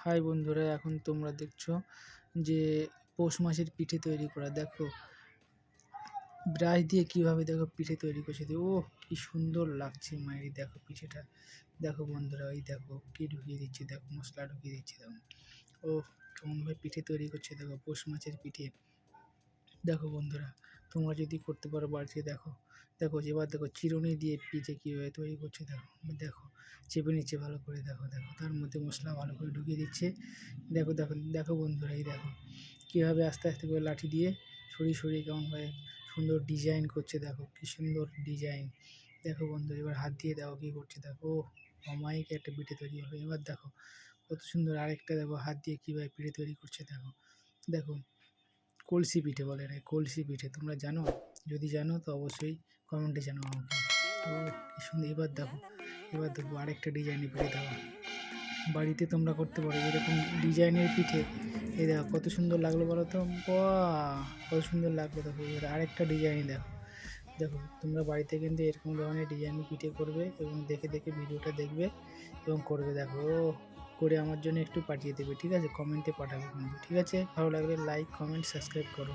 High বন্ধুরা, এখন তোমরা দেখছ যে পৌষ মাসের পিঠে তৈরি করা। দেখো, ব্রাশ দিয়ে কীভাবে দেখো পিঠে তৈরি করছে ও কি সুন্দর লাগছে মায়ের দেখো পিঠেটা। দেখো বন্ধুরা ওই দেখো কি ঢুকিয়ে দিচ্ছে, দেখো মশলা ঢুকিয়ে দিচ্ছে দেখো। ও কেমনভাবে পিঠে তৈরি করছে দেখো পৌষ মাছের পিঠে। দেখো বন্ধুরা তোমরা যদি করতে পারো বাড়িতে দেখো। দেখো, এবার দেখো, চিরুনি দিয়ে পিঠে কীভাবে তৈরি করছে, দেখো। দেখো, চেপে নিচ্ছে ভালো করে, দেখো দেখো। তার মধ্যে মশলা ভালো করে ঢুকিয়ে দিচ্ছে। দেখো দেখো দেখো বন্ধুরা, এই দেখো। কীভাবে আস্তে আস্তে করে লাঠি দিয়ে সরিয়ে সরিয়ে কেমনভাবে সুন্দর ডিজাইন করছে, দেখো। কি সুন্দর ডিজাইন। দেখো বন্ধু এবার হাত দিয়ে দেখো কী করছে, দেখো। ও অমায়িক একটা পিঠে তৈরি হলো। এবার দেখো, কত সুন্দর আরেকটা দেখো, হাত দিয়ে কীভাবে পিঠে তৈরি করছে, দেখো। দেখো কলসি পিঠে বলে রে, কলসি পিঠে। তোমরা জানো? যদি জানো, তো অবশ্যই কমেন্টে জানাও আমাকে। তো কি সুন্দর, এবার দেখো এবার দেখো আরেকটা ডিজাইনের পিঠে দেখো বাড়িতে তোমরা করতে পারো, এরকম ডিজাইনের পিঠে। এই দেখো, কত সুন্দর লাগল বলো তো? কত সুন্দর লাগল দেখো। এবার আরেকটা ডিজাইন দেখো। দেখো, তোমরা বাড়িতে কিন্তু এরকম ধরনের ডিজাইনের পিঠে করবে এবং দেখে দেখে ভিডিওটা দেখবে এবং করবে। দেখো করে আমার জন্য একটু পাঠিয়ে দেবে, ঠিক আছে? কমেন্টে পাঠাবে কিন্তু ঠিক আছে? ভালো লাগলে লাইক কমেন্ট সাবস্ক্রাইব করো।